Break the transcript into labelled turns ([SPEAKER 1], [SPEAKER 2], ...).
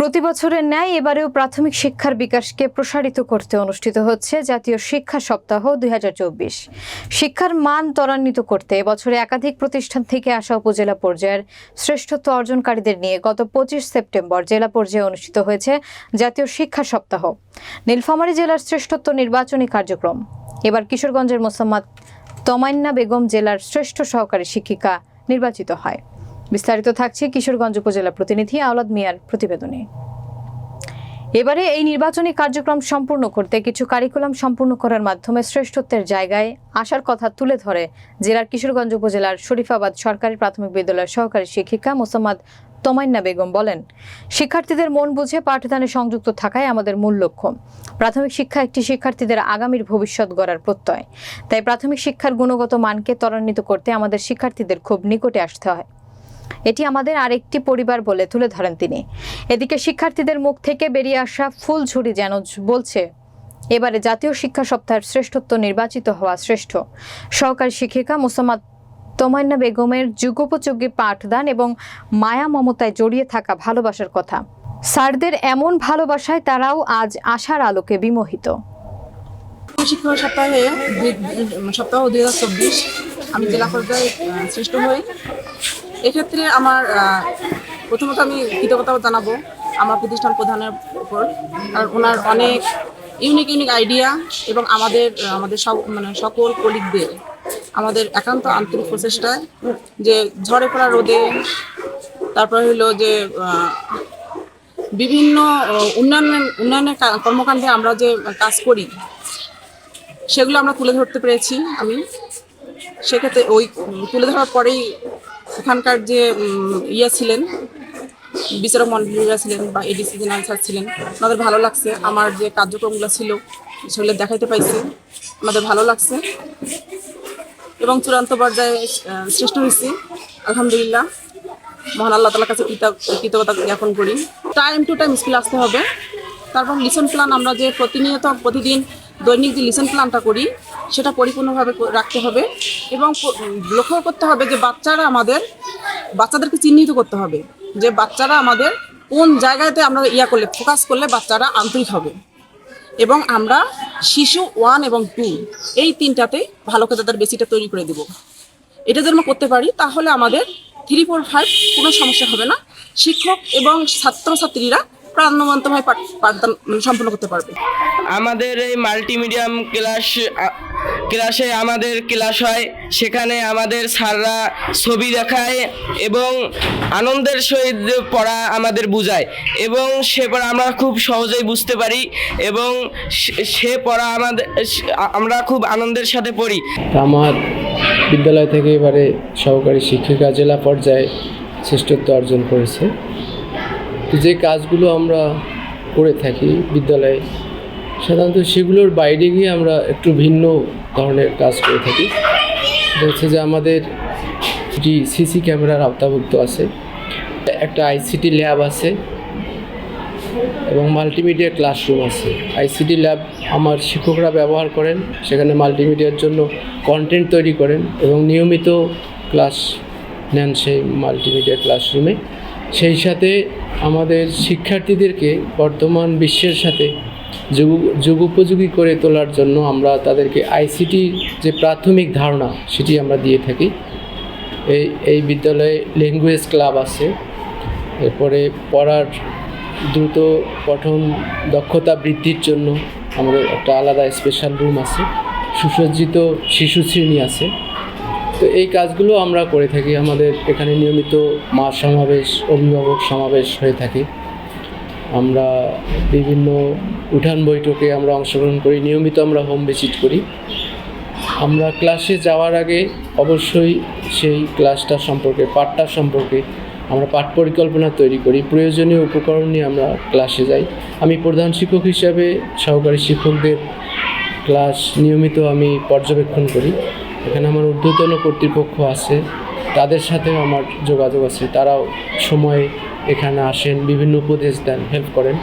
[SPEAKER 1] প্রতি বছরের ন্যায় এবারেও প্রাথমিক শিক্ষার বিকাশকে প্রসারিত করতে অনুষ্ঠিত হচ্ছে জাতীয় শিক্ষা সপ্তাহ দুই হাজার চব্বিশ। শিক্ষার মান ত্বরান্বিত করতে এবছরে একাধিক প্রতিষ্ঠান থেকে আসা উপজেলা পর্যায়ের শ্রেষ্ঠত্ব অর্জনকারীদের নিয়ে গত পঁচিশ সেপ্টেম্বর জেলা পর্যায়ে অনুষ্ঠিত হয়েছে জাতীয় শিক্ষা সপ্তাহ। নীলফামারী জেলার শ্রেষ্ঠত্ব নির্বাচনী কার্যক্রম। এবার কিশোরগঞ্জের মোসাম্মদ তমান্না বেগম জেলার শ্রেষ্ঠ সহকারী শিক্ষিকা নির্বাচিত হয়। বিস্তারিত থাকছে কিশোরগঞ্জ উপজেলা প্রতিনিধি আওলাদ মিয়ার প্রতিবেদনে। এবারে এই নির্বাচনী কার্যক্রম সম্পূর্ণ করতে কিছু কারিকুলাম সম্পূর্ণ করার মাধ্যমে শ্রেষ্ঠত্বের জায়গায় আসার কথা তুলে ধরে জেলার কিশোরগঞ্জ উপজেলার শরীফাবাদ সরকারি প্রাথমিক বিদ্যালয়ের সহকারী শিক্ষিকা মোসাম্মদ তমান্না বেগম বলেন, শিক্ষার্থীদের মন বুঝে পাঠদানে সংযুক্ত থাকাই আমাদের মূল লক্ষ্য। প্রাথমিক শিক্ষা একটি শিক্ষার্থীদের আগামীর ভবিষ্যৎ গড়ার প্রত্যয়। তাই প্রাথমিক শিক্ষার গুণগত মানকে ত্বরান্বিত করতে আমাদের শিক্ষার্থীদের খুব নিকটে আসতে হয়। এটি আমাদের আরেকটি পরিবার বলে তুলে ধরেন তিনি। এদিকে শিক্ষার্থীদের মুখ থেকে বেরিয়ে আসা ফুলঝুরি যেন বলছে, এবারে জাতীয় শিক্ষা সপ্তাহের শ্রেষ্ঠত্ব নির্বাচিত হওয়া শ্রেষ্ঠ। সহকারী শিক্ষিকা মোসাম্মদ তমান্না বেগমের যুগোপযোগী পাঠদান এবং মায়া মমতায় জড়িয়ে থাকা ভালোবাসার কথা। স্যারদের এমন ভালোবাসায় তারাও আজ আশার আলোকে বিমোহিত।
[SPEAKER 2] শিক্ষা সপ্তাহে সপ্তাহ দুই হাজার চব্বিশ আমি জেলা পর্যায়ে শ্রেষ্ঠ হই। এক্ষেত্রে আমার প্রথমত আমি কৃতজ্ঞতা জানাব আমার প্রতিষ্ঠান প্রধানের উপর আর ওনার অনেক ইউনিক ইউনিক আইডিয়া এবং আমাদের আমাদের সব মানে সকল কলিগদের আমাদের একান্ত আন্তরিক প্রচেষ্টায় যে ঝড়ে পড়া রোদে তারপর হলো যে বিভিন্ন আহ, উন্নয়ন উন্নয়নের কর্মকাণ্ডে আমরা যে কাজ করি সেগুলো আমরা তুলে ধরতে পেরেছি আমি। সেক্ষেত্রে ওই তুলে ধরার পরেই ওখানকার যে ইয়ে ছিলেন, বিচারক মন্ডলীরা ছিলেন বা এডিসি জেনারেল স্যার ছিলেন, ওনাদের ভালো লাগছে। আমার যে কার্যক্রমগুলো ছিল, সেগুলো দেখাইতে পাইছি। আমাদের ভালো লাগছে। এবং চূড়ান্ত পর্যায়ে শ্রেষ্ঠ হয়েছি আলহামদুলিল্লাহ। মহান আল্লাহ তালার কাছে কৃতজ্ঞ- কৃতজ্ঞতা জ্ঞাপন করি। টাইম টু টাইম স্কুলে আসতে হবে। তারপর লিসন প্ল্যান আমরা যে প্রতিনিয়ত প্রতিদিন দৈনিক যে লিসন প্ল্যানটা করি, সেটা পরিপূর্ণভাবে রাখতে হবে এবং লক্ষ্য করতে হবে যে বাচ্চারা আমাদের, বাচ্চাদেরকে চিহ্নিত করতে হবে যে বাচ্চারা আমাদের কোন জায়গাতে আমরা ইয়া করলে ফোকাস করলে বাচ্চারা আন্তরিক হবে। এবং আমরা শিশু ওয়ান এবং টু এই তিনটাতে ভালো করে তাদের বেসিটা তৈরি করে দেব। এটা যদি আমরা করতে পারি, তাহলে আমাদের থ্রি ফোর ফাইভ কোনো সমস্যা হবে না। শিক্ষক এবং ছাত্রছাত্রীরা প্রাণবন্তভাবে পাঠ পাঠদান মানে সম্পন্ন করতে পারবে।
[SPEAKER 3] আমাদের এই মাল্টিমিডিয়াম ক্লাস ক্লাসে আমাদের ক্লাস হয়। সেখানে আমাদের স্যাররা ছবি দেখায় এবং আনন্দের সহিত পড়া আমাদের বুঝায়। এবং সে পড়া আমরা খুব সহজেই বুঝতে পারি এবং সে- সে পড়া আমাদের আমরা খুব আনন্দের সাথে পড়ি।
[SPEAKER 4] আমার বিদ্যালয় থেকে এবারে সহকারী শিক্ষিকা জেলা পর্যায়ে শ্রেষ্ঠত্ব অর্জন করেছে। তো যে কাজগুলো আমরা করে থাকি বিদ্যালয়ে, সাধারণত সেগুলোর বাইরে গিয়ে আমরা একটু ভিন্ন ধরনের কাজ করে থাকি। হচ্ছে যে আমাদের এটি সিসি ক্যামেরার আওতাভুক্ত আছে, একটা আইসিটি ল্যাব আছে এবং মাল্টিমিডিয়া ক্লাসরুম আছে। আইসিটি ল্যাব আমার শিক্ষকরা ব্যবহার করেন, সেখানে মাল্টিমিডিয়ার জন্য কন্টেন্ট তৈরি করেন এবং নিয়মিত ক্লাস নেন সেই মাল্টিমিডিয়া ক্লাসরুমে। সেই সাথে আমাদের শিক্ষার্থীদেরকে বর্তমান বিশ্বের সাথে যুগ যুগোপযোগী করে তোলার জন্য আমরা তাদেরকে আইসিটি যে প্রাথমিক ধারণা সেটি আমরা দিয়ে থাকি। এই এই বিদ্যালয়ে ল্যাঙ্গুয়েজ ক্লাব আছে। এরপরে পড়ার দ্রুত পঠন দক্ষতা বৃদ্ধির জন্য আমাদের একটা আলাদা স্পেশাল রুম আছে। সুসজ্জিত শিশু শ্রেণি আছে। তো এই কাজগুলো আমরা করে থাকি। আমাদের এখানে নিয়মিত মা সমাবেশ, অভিভাবক সমাবেশ হয়ে থাকে। আমরা বিভিন্ন উঠান বৈঠকে আমরা অংশগ্রহণ করি। নিয়মিত আমরা হোম ভিজিট করি। আমরা ক্লাসে যাওয়ার আগে অবশ্যই সেই ক্লাসটা সম্পর্কে, পাঠটা সম্পর্কে আমরা পাঠ পরিকল্পনা তৈরি করি। প্রয়োজনীয় উপকরণ নিয়ে আমরা ক্লাসে যাই। আমি প্রধান শিক্ষক হিসাবে সহকারী শিক্ষকদের ক্লাস নিয়মিত আমি পর্যবেক্ষণ করি। এখানে আমার ঊর্ধ্বতন কর্তৃপক্ষ আছে। তাদের সাথেও আমার যোগাযোগ আছে। তারাও সময় এখানে আসেন, বিভিন্ন উপদেশ দেন হেল্প করেন।